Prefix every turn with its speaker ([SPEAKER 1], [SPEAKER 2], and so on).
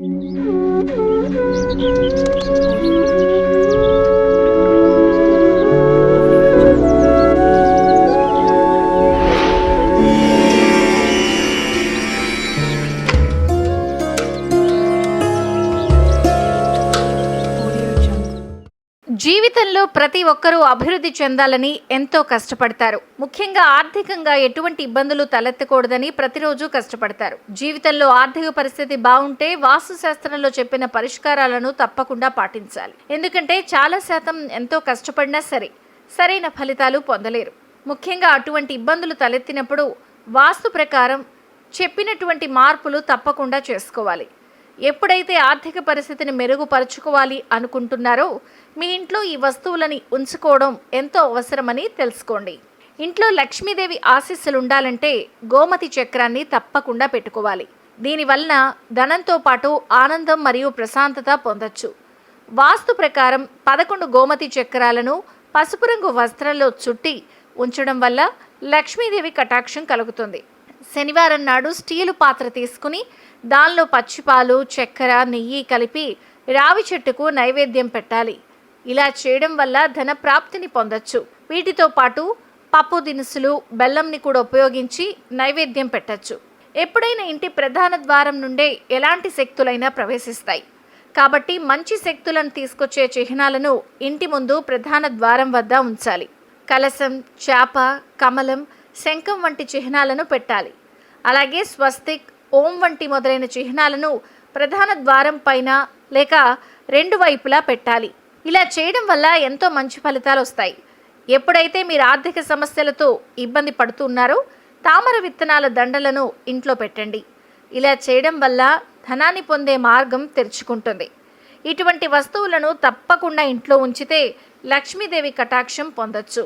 [SPEAKER 1] うん。జీవితంలో ప్రతి ఒక్కరూ అభివృద్ధి చెందాలని ఎంతో కష్టపడతారు. ముఖ్యంగా ఆర్థికంగా ఎటువంటి ఇబ్బందులు తలెత్తకూడదని ప్రతిరోజు కష్టపడతారు. జీవితంలో ఆర్థిక పరిస్థితి బాగుంటే వాస్తు శాస్త్రంలో చెప్పిన పరిష్కారాలను తప్పకుండా పాటించాలి. ఎందుకంటే చాలా శాతం ఎంతో కష్టపడినా సరే సరైన ఫలితాలు పొందలేరు. ముఖ్యంగా అటువంటి ఇబ్బందులు తలెత్తినప్పుడు వాస్తు ప్రకారం చెప్పినటువంటి మార్పులు తప్పకుండా చేసుకోవాలి. ఎప్పుడైతే ఆర్థిక పరిస్థితిని మెరుగుపరుచుకోవాలి అనుకుంటున్నారో మీ ఇంట్లో ఈ వస్తువులని ఉంచుకోవడం ఎంతో అవసరమని తెలుసుకోండి. ఇంట్లో లక్ష్మీదేవి ఆశీస్సులు ఉండాలంటే గోమతి చక్రాన్ని తప్పకుండా పెట్టుకోవాలి. దీనివలన ధనంతో పాటు ఆనందం మరియు ప్రశాంతత పొందొచ్చు. వాస్తు ప్రకారం పదకొండు గోమతి చక్రాలను పసుపు రంగు వస్త్రంలో చుట్టి ఉంచడం వల్ల లక్ష్మీదేవి కటాక్షం కలుగుతుంది. శనివారం నాడు స్టీలు పాత్ర తీసుకుని దానిలో పచ్చిపాలు చక్కెర నెయ్యి కలిపి రావి చెట్టుకు నైవేద్యం పెట్టాలి. ఇలా చేయడం వల్ల ధన ప్రాప్తిని పొందొచ్చు. వీటితో పాటు పప్పు దినుసులు బెల్లంని కూడా ఉపయోగించి నైవేద్యం పెట్టచ్చు. ఎప్పుడైనా ఇంటి ప్రధాన ద్వారం నుండే ఎలాంటి శక్తులైనా ప్రవేశిస్తాయి. కాబట్టి మంచి శక్తులను తీసుకొచ్చే చిహ్నాలను ఇంటి ముందు ప్రధాన ద్వారం వద్ద ఉంచాలి. కలశం చేప కమలం శంఖం వంటి చిహ్నాలను పెట్టాలి. అలాగే స్వస్తిక్ ఓం వంటి మొదలైన చిహ్నాలను ప్రధాన ద్వారం పైన లేక రెండు వైపులా పెట్టాలి. ఇలా చేయడం వల్ల ఎంతో మంచి ఫలితాలు వస్తాయి. ఎప్పుడైతే మీరు ఆర్థిక సమస్యలతో ఇబ్బంది పడుతున్నారో తామర విత్తనాల దండలను ఇంట్లో పెట్టండి. ఇలా చేయడం వల్ల ధనాన్ని పొందే మార్గం తెరుచుకుంటుంది. ఇటువంటి వస్తువులను తప్పకుండా ఇంట్లో ఉంచితే లక్ష్మీదేవి కటాక్షం పొందొచ్చు.